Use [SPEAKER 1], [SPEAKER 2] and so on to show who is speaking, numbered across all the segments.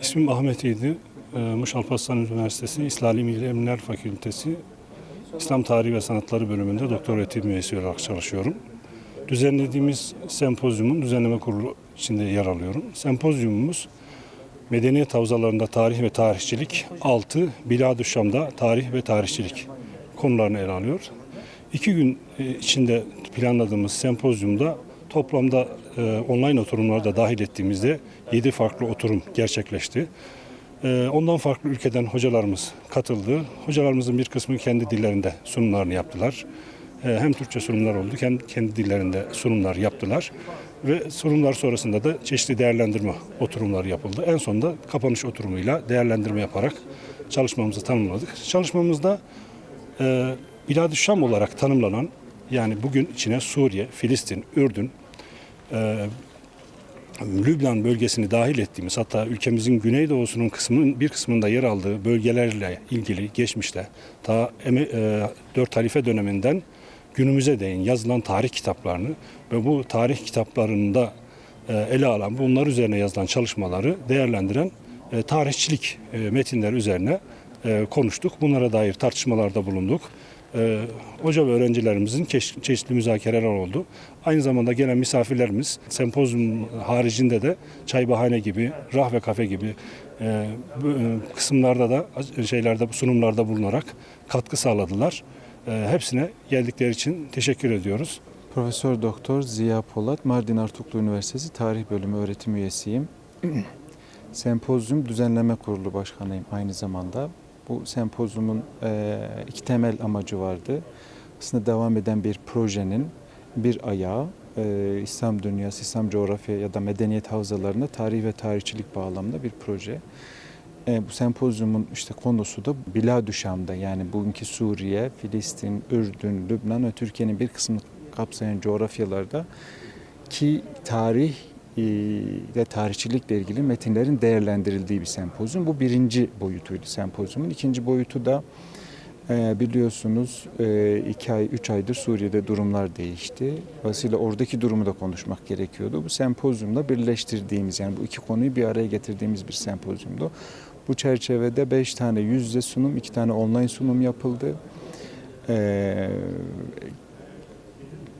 [SPEAKER 1] İsmim Ahmet İydi. Ee, Muş Alparslan Üniversitesi İslami İlimler Fakültesi İslam Tarihi ve Sanatları bölümünde doktor öğretim üyesi olarak çalışıyorum. Düzenlediğimiz sempozyumun düzenleme kurulu içinde yer alıyorum. Sempozyumumuz Medeniyet Havzalarında Tarih ve Tarihçilik 6 Bilad-ı Şam'da Tarih ve Tarihçilik konularını ele alıyor. İki gün e, içinde planladığımız sempozyumda toplamda e, online oturumları da dahil ettiğimizde 7 farklı oturum gerçekleşti. E, Ondan farklı ülkeden hocalarımız katıldı. Hocalarımızın bir kısmı kendi dillerinde sunumlarını yaptılar. E, Hem Türkçe sunumlar oldu, hem kendi dillerinde sunumlar yaptılar. Ve sunumlar sonrasında da çeşitli değerlendirme oturumları yapıldı. En sonunda kapanış oturumuyla değerlendirme yaparak çalışmamızı tanımladık. Çalışmamızda e, Bilad-ı olarak tanımlanan yani bugün içine Suriye, Filistin, Ürdün, e, Lübnan bölgesini dahil ettiğimiz hatta ülkemizin güneydoğusunun kısmının bir kısmında yer aldığı bölgelerle ilgili geçmişte ta e, Dört Halife döneminden günümüze değin yazılan tarih kitaplarını ve bu tarih kitaplarında e, ele alan bunlar üzerine yazılan çalışmaları değerlendiren e, tarihçilik e, metinleri üzerine e, konuştuk. Bunlara dair tartışmalarda bulunduk. E, hoca ve öğrencilerimizin çeşitli müzakereler oldu. Aynı zamanda gelen misafirlerimiz sempozyum haricinde de çay bahane gibi, rah ve kafe gibi e, e, kısımlarda da şeylerde sunumlarda bulunarak katkı sağladılar. E, hepsine geldikleri için teşekkür ediyoruz.
[SPEAKER 2] Profesör Doktor Ziya Polat, Mardin Artuklu Üniversitesi Tarih Bölümü öğretim üyesiyim. Sempozyum Düzenleme Kurulu Başkanıyım aynı zamanda. Bu sempozyumun eee, iki temel amacı vardı. Aslında devam eden bir projenin bir ayağı eee, İslam dünyası, İslam coğrafya ya da medeniyet havzalarında tarih ve tarihçilik bağlamında bir proje. E, bu sempozyumun işte konusu da Biladü Şam'da yani bugünkü Suriye, Filistin, Ürdün, Lübnan ve Türkiye'nin bir kısmını kapsayan coğrafyalarda ki tarih e, ve tarihçilikle ilgili metinlerin değerlendirildiği bir sempozyum. Bu birinci boyutuydu sempozyumun. İkinci boyutu da e, biliyorsunuz e, iki ay, üç aydır Suriye'de durumlar değişti. Dolayısıyla oradaki durumu da konuşmak gerekiyordu. Bu sempozyumla birleştirdiğimiz yani bu iki konuyu bir araya getirdiğimiz bir sempozyumdu. Bu çerçevede beş tane yüz yüze sunum, iki tane online sunum yapıldı.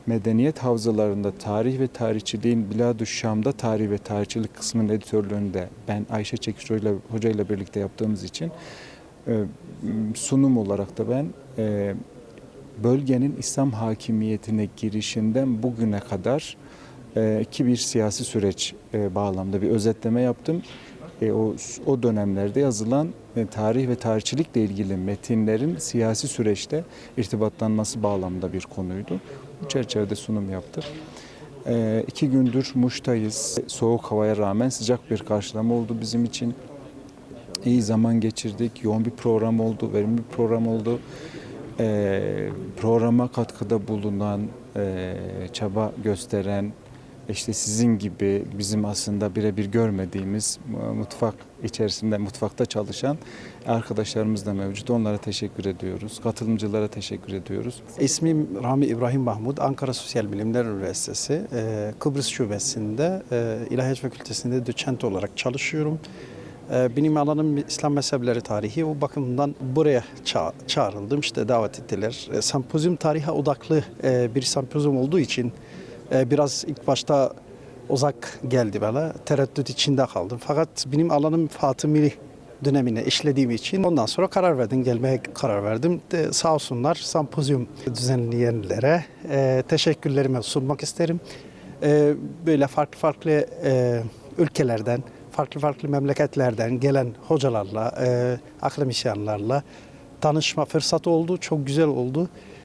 [SPEAKER 2] Medeniyet havzalarında tarih ve tarihçiliğin Biladü Şam'da tarih ve tarihçilik kısmının editörlüğünde ben Ayşe Çekiç Hoca ile- birlikte yaptığımız için e, sunum olarak da ben e, bölgenin İslam hakimiyetine girişinden bugüne kadar e, ki bir siyasi süreç bağlamda bir özetleme yaptım. E, o, o dönemlerde yazılan e, tarih ve tarihçilikle ilgili metinlerin siyasi süreçte irtibatlanması bağlamında bir konuydu. Bu çerçevede sunum yaptık. E, iki gündür Muş'tayız. Soğuk havaya rağmen sıcak bir karşılama oldu bizim için. İyi zaman geçirdik. Yoğun bir program oldu, verimli bir program oldu. E, programa katkıda bulunan, e, çaba gösteren, işte sizin gibi bizim aslında birebir görmediğimiz mutfak içerisinde mutfakta çalışan arkadaşlarımız da mevcut. Onlara teşekkür ediyoruz. Katılımcılara teşekkür ediyoruz.
[SPEAKER 3] İsmim Rami İbrahim Mahmud, Ankara Sosyal Bilimler Üniversitesi e, Kıbrıs Şubesi'nde e, İlahiyat Fakültesi'nde doçent olarak çalışıyorum. E, Benim alanım İslam mezhepleri tarihi. O bakımdan buraya ça- çağrıldım. İşte davet ettiler. E, Sempozyum tarihe odaklı e, bir sempozyum olduğu için e, biraz ilk başta uzak geldi bana. Tereddüt içinde kaldım. Fakat benim alanım Fatımili dönemine işlediğim için ondan sonra karar verdim, gelmeye karar verdim. De, sağ olsunlar sempozyum düzenleyenlere e, teşekkürlerimi sunmak isterim. E, böyle farklı farklı e, ülkelerden, farklı farklı memleketlerden gelen hocalarla, e, akademisyenlerle tanışma fırsatı oldu. Çok güzel oldu.